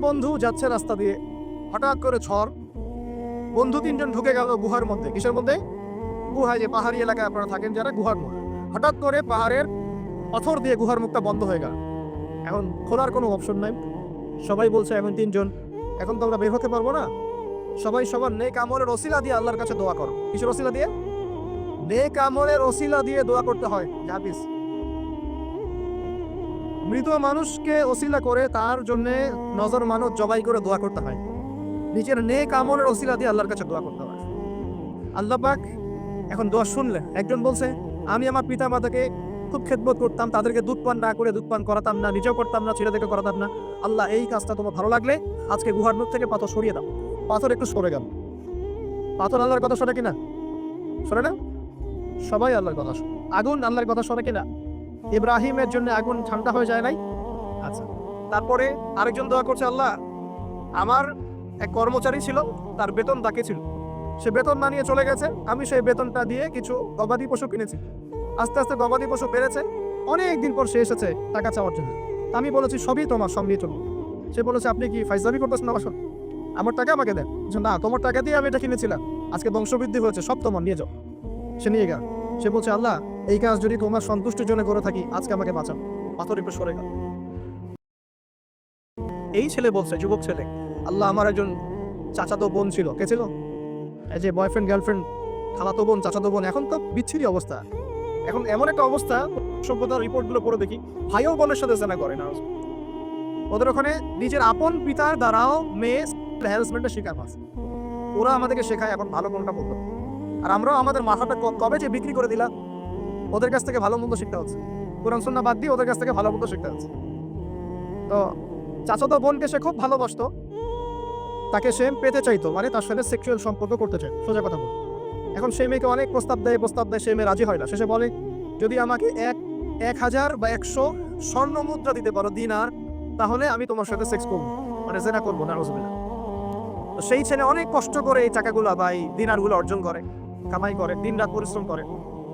বন্ধু যাচ্ছে রাস্তা দিয়ে। হঠাৎ করে ঝড়। বন্ধু তিনজন ঢুকে গেল গুহার মধ্যে। কিসের মধ্যে? গুহায় যে পাহাড়ি এলাকায় আপনারা থাকেন যারা, গুহার মধ্যে। হঠাৎ করে পাহাড়ের পাথর দিয়ে গুহার মুখটা বন্ধ হয়ে গেল। এখন খোলার কোনো অপশন নাই। সবাই বলছে এখন তিনজন। এখন তো আমরা বের হতে পারব না। সবাই সবার নেক আমলের ওসিলা দিয়ে আল্লাহর কাছে দোয়া করো। কিসের ওসিলা দিয়ে? নেক আমলের ওসিলা দিয়ে দোয়া করতে হয়। মৃত মানুষকে ওসিলা করে তার জন্য নজর মানত, জবাই করে দোয়া করতে হয়। নিজের নেক আমলের ওসিলা দিয়ে আল্লাহর কাছে দোয়া করতে হয়। আল্লাহ পাক এখন দোয়া শুনলেন। একজন বলছে, আমি আমার পিতা মাতাকে খুব খেদমত করতাম, তাদেরকে দুধ পান না করে দুধ পান করাতাম না, নিজেও করতাম না, ছেলেদেরকে করাতাম না। আল্লাহ, এই কাজটা তোমার ভালো লাগলে আজকে গুহার মুখ থেকে পাথর সরিয়ে দাও। পাথর একটু সরে গেল। পাথর আল্লাহর কথা শোনে কিনা? শোনে না? সবাই আল্লাহর কথা শোনে। আগুন আল্লাহর কথা শোনে কিনা? ইব্রাহিমের জন্য আগুন ঠান্ডা হয়ে যায় নাই? আচ্ছা তারপরে আরেকজন দোয়া করছে, আল্লাহ, আমার এক কর্মচারী ছিল, তার বেতন তাকে ছিল। সে বেতন না নিয়ে চলে গেছে, আমি সেই বেতনটা দিয়ে কিছু গবাদি পশু কিনেছি। আস্তে আস্তে গবাদি পশু বেড়েছে, অনেক দিন পর সে এসেছে টাকা চাওয়ার জন্য। আমি বলেছি, সবই তোমার, সব নিয়ে চলবো সে বলেছে, আপনি কি ফাইজলামি করতেছেন আমার সঙ্গে? আমার টাকা আমাকে দেন। না, তোমার টাকা দিয়ে আমি এটা কিনেছিলাম। আজকে বংশবৃদ্ধি হয়েছে, সব তোমার, নিয়ে যাও। সে নিয়ে গেল। সে বলছে, আল্লাহ এই কাজ যদি তোমার সন্তুষ্টির জন্য করে থাকি, আজকে আমাকে বাঁচাও। পাথর একটু সরে গেল। এই ছেলে বলছে, যুবক ছেলে, আল্লাহ আমার একজন চাচাতো বোন ছিল। কে ছিল? এই যে বয়ফ্রেন্ড গার্লফ্রেন্ড খালাতো বোন, চাচাতো বোন, এখন তো বিচ্ছিরি অবস্থা। এখন এমন একটা অবস্থা, সভ্যতার রিপোর্টগুলো পড়ে দেখি, ভাইও বোনের সাথে জানা করে না। ওদের ওখানে নিজের আপন পিতার দ্বারাও মেয়ে হ্যারাসমেন্টের শিকার পাচ্ছে ওরা আমাদেরকে শেখায়, এখন ভালো কোনটা বলতো আর আমরাও আমাদের মাথাটা কবে যে বিক্রি করে দিলাম ওদের কাছ থেকে ভালো মন্দ শিখতে হচ্ছে। কোরআন সন্না বাদ দিয়ে ওদের কাছ থেকে ভালো মন্দ শিখতে হচ্ছে। তো চাচাতো বোনকে সে খুব ভালোবাসতো। তাকে সে পেতে চাইতো মানে তার সাথে সেক্সুয়াল সম্পর্ক করতে চায় সোজা কথা বল। এখন সেই মেয়েকে অনেক প্রস্তাব দেয় প্রস্তাব দেয় সেই মেয়ে রাজি হয় না। শেষে বলে, যদি আমাকে এক এক হাজার বা একশো স্বর্ণ মুদ্রা দিতে পারো দিনার, তাহলে আমি তোমার সাথে সেক্স করব। মানে জেনা করব না রসবিল্লা তো সেই ছেলে অনেক কষ্ট করে এই টাকাগুলো বা এই দিনারগুলো অর্জন করে, কামাই করে দিন রাত পরিশ্রম করে।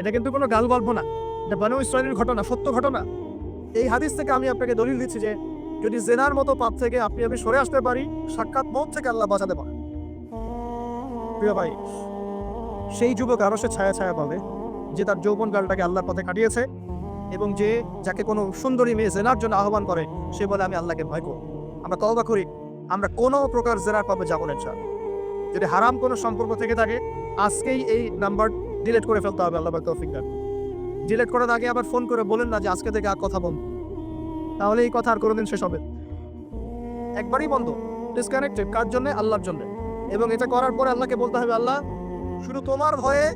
এটা কিন্তু কোনো গাল গল্প না। এটা বানু ইসরায়েলের ঘটনা, সত্য ঘটনা। এই হাদিস থেকে আমি আপনাকে দলিল দিচ্ছি যে, যদি জেনার মতো পাপ থেকে আপনি, আমি সরে আসতে পারি, সাক্ষাৎ মত থেকে আল্লাহ বাঁচাতে পারেন। প্রিয় ভাই, সেই যুবক আরও সে ছায়া ছায়া পাবে, যে তার যৌবন কালটাকে আল্লাহর পথে কাটিয়েছে এবং যে যাকে কোনো সুন্দরী মেয়ে জেনার জন্য আহ্বান করে, সে বলে, আমি আল্লাহকে ভয় করি। আমরা তওবা করি। আমরা কোনো প্রকার জেনার পাবে যাব না যদি হারাম কোনো সম্পর্ক থেকে থাকে, আজকেই এই নাম্বার ডিলিট করে ফেলতে হবে, আল্লাহ তৌফিক দান। ডিলিট করার আগে আবার ফোন করে বলেন না যে আজকে থেকে আর কথা বন্ধ তাহলে এই কথা আর কোনোদিন শেষ হবে একবারই বন্ধ ডিসকানেক্টেড কার জন্য? আল্লাহর জন্য। এবং এটা করার পরে আল্লাহকে বলতে হবে, আল্লাহ, শুধু তোমার ভয়ে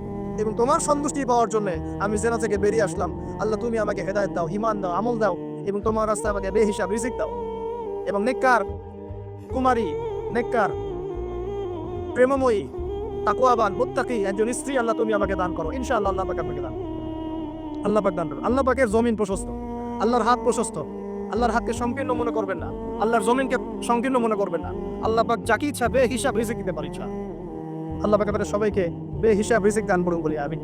এবং তোমার সন্তুষ্টি পাওয়ার জন্য আমি জেনা থেকে বেরিয়ে আসলাম। আল্লাহ, তুমি আমাকে হেদায়ত দাও হিমান দাও, আমল দাও এবং তোমার রাস্তায় আমাকে বেহিসাব, রিজিক দাও। এবং নেককার কুমারী, নেককার, প্রেমময়ী তাকুয়াবান মুত্তাকি, একজন স্ত্রী, আল্লাহ তুমি আমাকে দান করো। ইনশাআল্লাহ আল্লাহ পাক আপনাকে দান আল্লাহ পাক দান করো। আল্লাহ পাকের জমিন প্রশস্ত। আল্লাহর হাত প্রশস্ত। আল্লাহর হাতকে সংকীর্ণ মনে করবেন না। আল্লাহর জমিনকে সংকীর্ণ মনে করবেন না। আল্লাহ পাক যাকে ইচ্ছা বে হিসাব রিজিক দিতে পারি আল্লাহ পাক আমাদের সবাইকে বে হিসাব রিজিক দান করুন বলি আমি